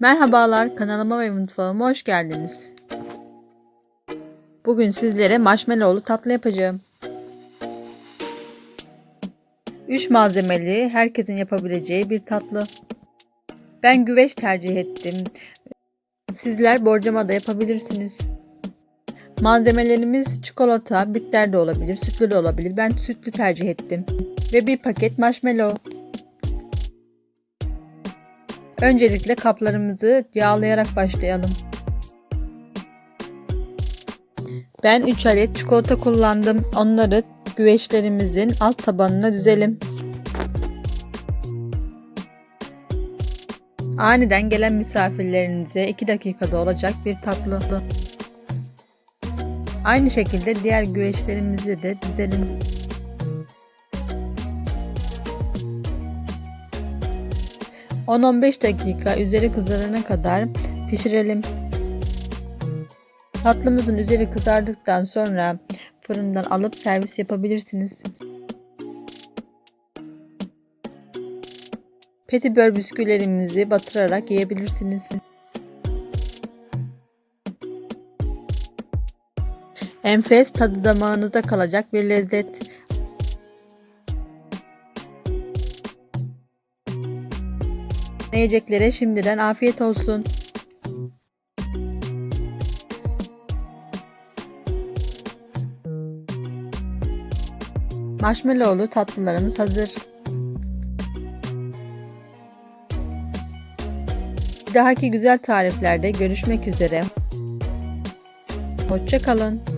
Merhabalar, kanalıma ve mutfağıma hoş geldiniz. Bugün sizlere marshmallowlu tatlı yapacağım. 3 malzemeli, herkesin yapabileceği bir tatlı. Ben güveç tercih ettim. Sizler borcama da yapabilirsiniz. Malzemelerimiz çikolata, bitter de olabilir, sütlü de olabilir. Ben sütlü tercih ettim. Ve bir paket marshmallow. Öncelikle kaplarımızı yağlayarak başlayalım. Ben 3 adet çikolata kullandım. Onları güveçlerimizin alt tabanına düzelim. Aniden gelen misafirlerinize 2 dakikada olacak bir tatlı. Aynı şekilde diğer güveçlerimizi de dizelim. ...10-15 dakika üzeri kızarana kadar pişirelim. Tatlımızın üzeri kızardıktan sonra fırından alıp servis yapabilirsiniz. Petibör bisküvilerimizi batırarak yiyebilirsiniz. Enfes tadı damağınızda kalacak bir lezzet. Yiyeceklere şimdiden afiyet olsun. Marshmallowlu tatlılarımız hazır. Bir dahaki güzel tariflerde görüşmek üzere. Hoşçakalın.